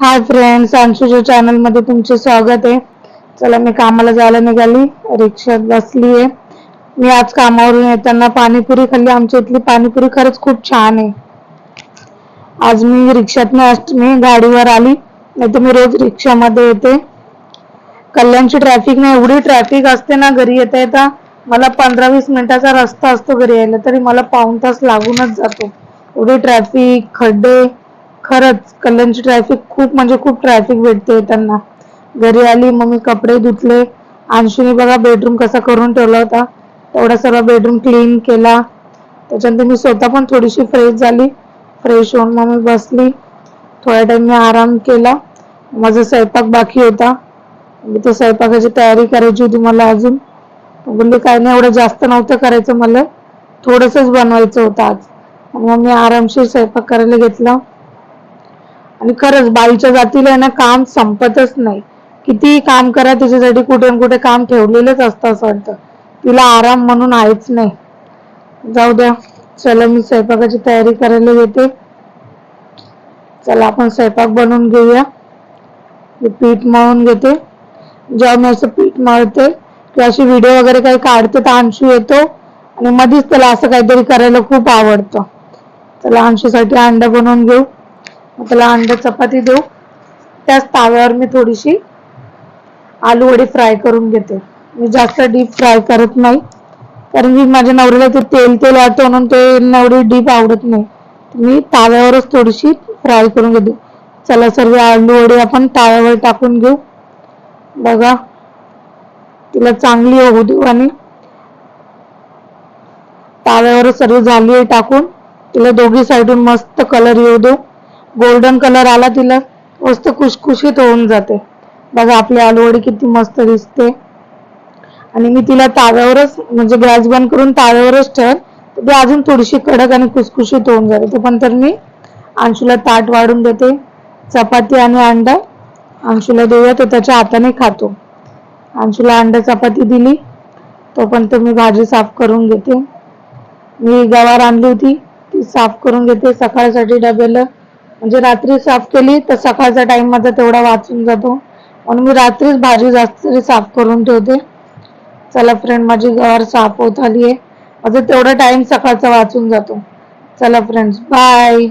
Hi friends अंशुच्या चॅनलमध्ये तुमचे स्वागत आहे. चला मी कामाला जायला निघाली. रिक्षात बसली आहे मी आज कामावरून येताना पाणीपुरी खाल्ली. आमच्या इथली पाणीपुरी खरंच खूप छान आहे. आज मी रिक्षात अष्टमी गाडीवर आली. नाही तर मी रोज रिक्षामध्ये येते. कल्याणची ट्रॅफिक नाही. एवढी ट्रॅफिक असते ना घरी येता येता मला पंधरा वीस मिनिटाचा रस्ता असतो घरी यायला. तरी मला पाऊण तास लागूनच जातो. एवढी ट्रॅफिक खड्डे खरंच कल्याणची ट्रॅफिक खूप म्हणजे खूप ट्रॅफिक भेटते त्यांना. घरी आली मग मी कपडे धुतले. अंशूने बघा बेडरूम कसा करून ठेवला होता. तेवढा सर्व बेडरूम क्लीन केला. त्याच्यानंतर मी स्वतः पण थोडीशी फ्रेश झाली. फ्रेश होऊन मग मी बसली. थोड्या टाइम मी आराम केला. माझा स्वयंपाक बाकी होता. मी ते स्वयंपाकाची तयारी करायची होती मला अजून. बोलले काय नाही एवढं जास्त नव्हतं करायचं मला. थोडंसंच बनवायचं होतं आज. मग मी आरामशीर स्वयंपाक करायला घेतला. आणि खरंच बाईच्या जातीला ना काम संपतच नाही. कितीही काम करा तिच्यासाठी कुठे ना कुठे काम ठेवलेलंच असतं असं वाटतं. तिला आराम म्हणून आहेच नाही. जाऊ द्या. चला मी स्वयंपाकाची तयारी करायला घेते चला आपण स्वयंपाक बनवून घेऊया. पीठ मळून घेते. जेव्हा मी असं पीठ मळते किंवा अशी व्हिडिओ वगैरे काही काढते तर अंशू येतो. आणि मध्येच त्याला असं काहीतरी करायला खूप आवडतं. चला अंशूसाठी अंडा बनवून घेऊ. मग त्याला अंडा चपाती देऊ. त्याच ताव्यावर मी थोडीशी आलू वडी फ्राय करून घेते. मी जास्त डीप फ्राय करत नाही. कारण मी माझ्या नवऱ्याला ते तेल तेल वाटतं म्हणून ते नवरी डीप आवडत नाही. मी ताव्यावरच थोडीशी फ्राय करून घेते. चला सर्व आलू वडी आपण ताव्यावर टाकून घेऊ. बघा. तिला चांगली होऊ देऊ आणि ताव्यावर सर्व झाली आहे टाकून. तिला दोघी साईडून मस्त कलर येऊ देऊ. गोल्डन कलर आला तिला. मस्त खुशखुशीत होऊन जाते. बघा आपली आलूवडी किती मस्त दिसते. आणि मी तिला ताव्यावरच म्हणजे गॅस बंद करून ताव्यावरच ठेव तर ती अजून थोडीशी कडक आणि खुसखुशीत होऊन जाते. ते पण तर मी अंशूला ताट वाढून देते. चपाती आणि अंडा. अंशूला देऊया तो त्याच्या हाताने खातो. अंशूला अंडा चपाती दिली. तोपर्यंत मी भाजी साफ करून घेते. मी गवार आणली होती. ती साफ करून घेते. सकाळसाठी डब्याला म्हणजे रात्री साफ केली तर सकाळचा टाइम माझा तेवढा वाचून जातो. म्हणून मी रात्रीच भाजी जास्त साफ करून ठेवते. चला फ्रेंड माझी घर साफ होत आली आहे माझा तेवढा टाइम सकाळचा वाचून जातो. चला फ्रेंड्स बाय